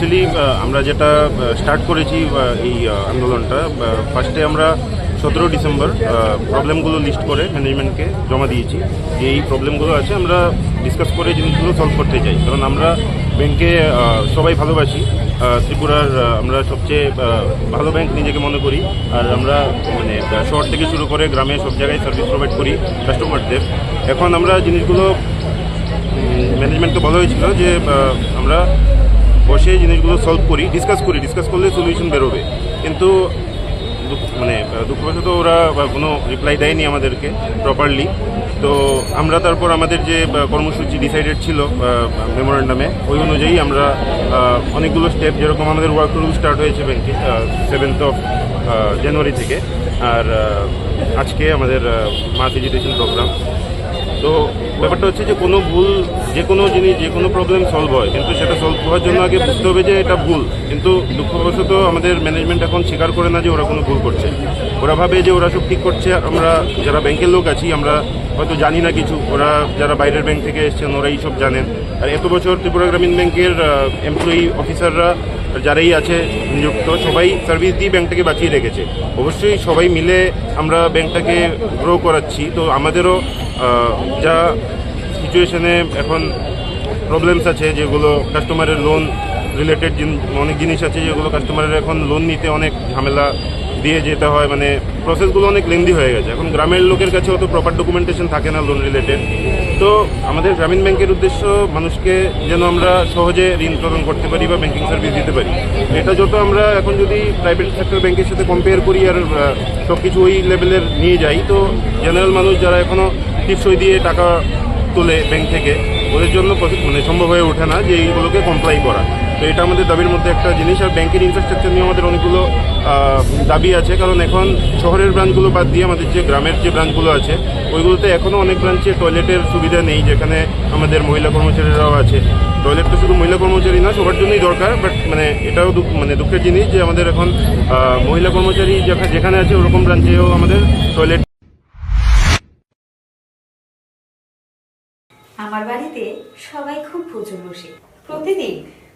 Actually আমরা যেটা start করেছি এই আন্দোলনটা ফার্স্টে আমরা সতেরো ডিসেম্বর প্রবলেমগুলো লিস্ট করে ম্যানেজমেন্টকে জমা দিয়েছি। যে এই প্রবলেমগুলো আছে, আমরা ডিসকাস করে জিনিসগুলো সলভ করতে চাই। কারণ আমরা ব্যাংকে সবাই ভালোবাসি। ত্রিপুরার আমরা সবচেয়ে ভালো ব্যাংক নিজেকে মনে করি। আর আমরা মানে শহর থেকে শুরু করে গ্রামে সব জায়গায় সার্ভিস প্রোভাইড করি কাস্টমারদের এখন আমরা জিনিসগুলো ম্যানেজমেন্টকে বলা হয়েছিল যে আমরা বসে জিনিসগুলো সলভ করি ডিসকাস করি ডিসকাস করলে সলিউশন বেরোবে। কিন্তু মানে দুঃখবশত ওরা কোনো রিপ্লাই দেয়নি আমাদেরকে প্রপারলি তো আমরা তারপর আমাদের যে কর্মসূচি ডিসাইডেড ছিল মেমোরেন্ডামে ওই অনুযায়ী আমরা অনেকগুলো স্টেপ যেরকম আমাদের ওয়ার্ক রুল স্টার্ট হয়েছে ব্যাংকে সেভেন্থ অফ জানুয়ারি থেকে। আর আজকে আমাদের মাস এডুকেশন প্রোগ্রাম তো ব্যাপারটা হচ্ছে যে কোনো ভুল, যে কোনো জিনিস, যে কোনো প্রবলেম সলভ হয়। কিন্তু সেটা সলভ হওয়ার জন্য আগে বুঝতে হবে যে এটা ভুল। কিন্তু দুঃখবশত আমাদের ম্যানেজমেন্ট এখন স্বীকার করে না যে ওরা কোনো ভুল করছে। ওরা ভাবে যে ওরা সব ঠিক করছে। আমরা যারা ব্যাংকের লোক আছি, আমরা হয়তো জানি না কিছু। ওরা যারা বাইরের ব্যাংক থেকে এসছেন, ওরাই সব জানেন। আর এত বছর ত্রিপুরা গ্রামীণ ব্যাংকের এমপ্লয়ি অফিসাররা যারাই আছে নিযুক্ত, সবাই সার্ভিস দিয়ে ব্যাংকটাকে বাঁচিয়ে রেখেছে। অবশ্যই সবাই মিলে আমরা ব্যাংকটাকে গ্রো করাচ্ছি। তো আমাদেরও যা সিচুয়েশানে এখন প্রবলেমস আছে, যেগুলো কাস্টমারের লোন রিলেটেড অনেক জিনিস আছে যেগুলো কাস্টমারের এখন লোন নিতে অনেক ঝামেলা দিয়ে যেতে হয় মানে প্রসেসগুলো অনেক লেন্দি হয়ে গেছে। এখন গ্রামের লোকের কাছে অত প্রপার ডকুমেন্টেশন থাকে না লোন রিলেটেড তো আমাদের গ্রামীণ ব্যাংকের উদ্দেশ্য মানুষকে যেন আমরা সহজে ঋণ প্রদান করতে পারি বা ব্যাংকিং সার্ভিস দিতে পারি। এটা যত আমরা এখন যদি প্রাইভেট সেক্টর ব্যাংকের সাথে কম্পেয়ার করি আর সব কিছু ওই লেভেলের নিয়ে যাই, তো জেনারেল মানুষ যারা এখনও টিপসই দিয়ে টাকা তোলে ব্যাংক থেকে, ওদের জন্য মানে সম্ভব হয়ে ওঠে না যে এইগুলোকে কমপ্লাই করা। তো এটা আমাদের দাবির মধ্যে একটা জিনিস, আর ব্যাংকের ইনফ্রাস্ট্রাকচার নিয়ে আমাদের অনেকগুলো দাবি আছে। কারণ এখন শহরের ব্রাঞ্চগুলো বাদ দিয়ে আমাদের যে গ্রামের যে ব্রাঞ্চগুলো আছে, ওইগুলোতে এখনও অনেক ব্রাঞ্চে টয়লেটের সুবিধা নেই, যেখানে আমাদের মহিলা কর্মচারীরাও আছে। টয়লেট তো শুধু মহিলা কর্মচারী না, সবার জন্যই দরকার বাট মানে এটাও মানে দুঃখের জিনিস যে আমাদের এখন মহিলা কর্মচারী যেখা- যেখানে আছে, ওরকম ব্রাঞ্চেও আমাদের টয়লেট আমার বাড়িতে সবাই খুব পুজো বসে প্রতিদিন